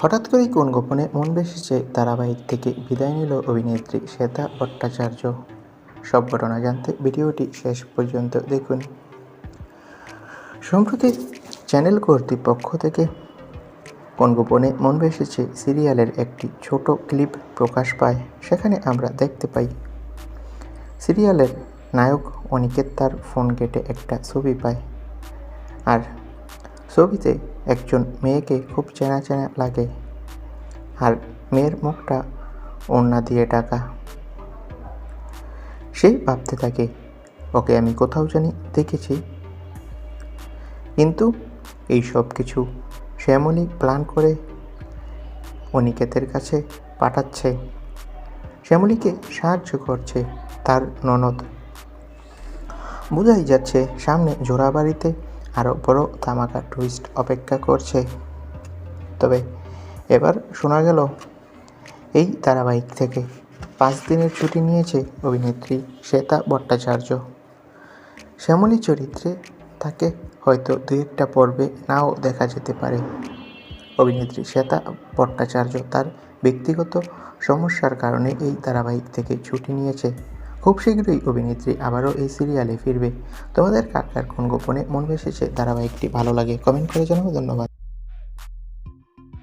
হঠাৎ করেই কোন গোপনে মন বেসেছে ধারাবাহিক থেকে বিদায় নিল অভিনেত্রী শ্বেতা ভট্টাচার্য। সব ঘটনা জানতে ভিডিওটি শেষ পর্যন্ত দেখুন। সম্প্রতি চ্যানেল কর্তৃপক্ষ থেকে কোন গোপনে মন বেসেছে সিরিয়ালের একটি ছোট ক্লিপ প্রকাশ পায়, সেখানে আমরা দেখতে পাই, সিরিয়ালের নায়ক অনিকেত তার ফোন কেটে একটা ছবি পায়। আর ছবিতে একজন মেয়েকে খুব চেনা চেনা লাগে। আর মেয়ের মুখটা ওড়না দিয়ে ডাকা সেই ভাবতে থাকে, ওকে আমি কোথাও জানি, দেখেছি। কিন্তু এই সব কিছু শ্যামলী প্ল্যান করে অনিকেতের কাছে পাঠাচ্ছে। শ্যামলীকে সাহায্য করছে তার ননদ। বোঝাই যাচ্ছে, সামনে জোড়াবাড়িতে আরও বড় ধামাকা টুইস্ট অপেক্ষা করছে। তবে এবার শোনা গেল, এই ধারাবাহিক থেকে পাঁচ দিনের ছুটি নিয়েছে অভিনেত্রী শ্বেতা ভট্টাচার্য। শ্যামলী চরিত্রে তাকে হয়তো দু একটা পর্বে নাও দেখা যেতে পারে। অভিনেত্রী শ্বেতা ভট্টাচার্য তার ব্যক্তিগত সমস্যার কারণে এই ধারাবাহিক থেকে ছুটি নিয়েছে। খুব শীঘ্রই অভিনেত্রী আবারও এই সিরিয়ালে ফিরবে। তোমাদের কার কার কোন গোপনে মন বেসেছে, ধারাবাহিকটি ভালো লাগে কমেন্ট করে জানাব ধন্যবাদ।